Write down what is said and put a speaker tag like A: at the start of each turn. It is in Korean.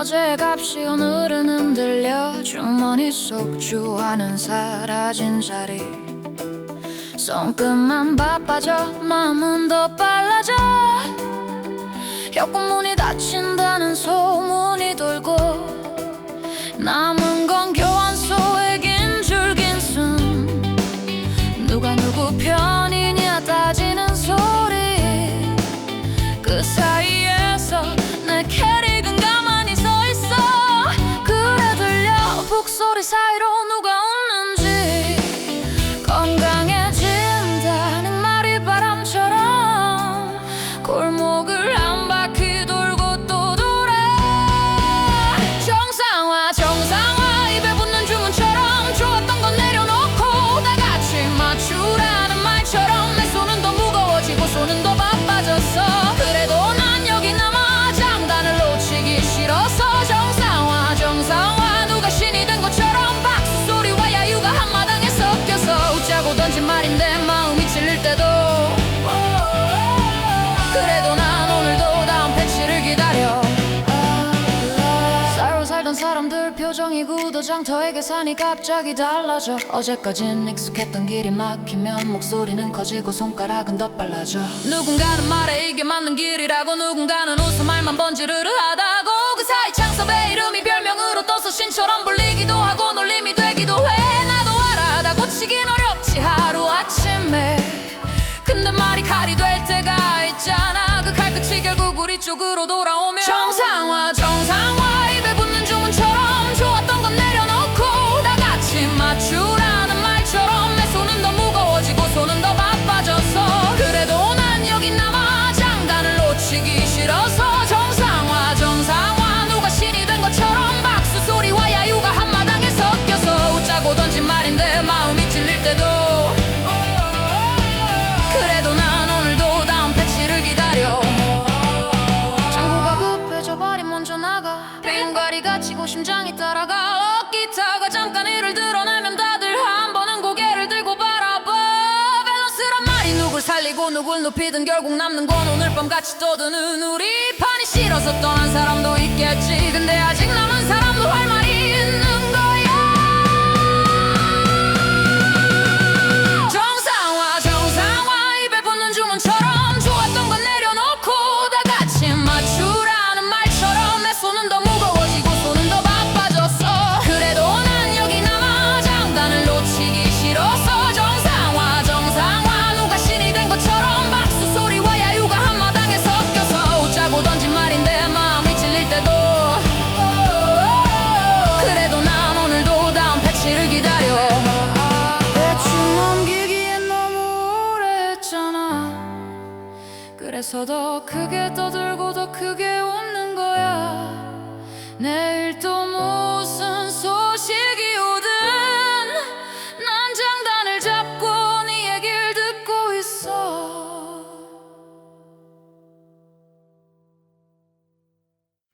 A: 어제 값이 오늘은 흔들려 주머니 속 주하는 사라진 자리. 손끝만 바빠져 마음은 더 빨라져. 혁군문이 닫힌다는 소문이 돌고 표정이 굳어 장터의 계산이 갑자기 달라져. 어제까진 익숙했던 길이 막히면 목소리는 커지고 손가락은 더 빨라져. 누군가는 말해 이게 맞는 길이라고 누군가는 웃어 말만 번지르르 하다고. 그 사이 창섭의 이름이 별명으로 떠서 신처럼 불리기도 하고 놀림이 되기도 해. 나도 알아 다 고치긴 어렵지 하루아침에. 근데 말이 칼이 될 때가 있잖아. 그 칼끝이 결국 우리 쪽으로 돌아오면 정상화 또 누굴 높이든 결국 남는 건 오늘 밤 같이 떠드는 우리 판이 싫어서 떠난 사람도 있겠지. 근데 아직 남은 사람도 그래서 더 크게 떠들고 더 크게 웃는 거야. 내일 또 무슨 소식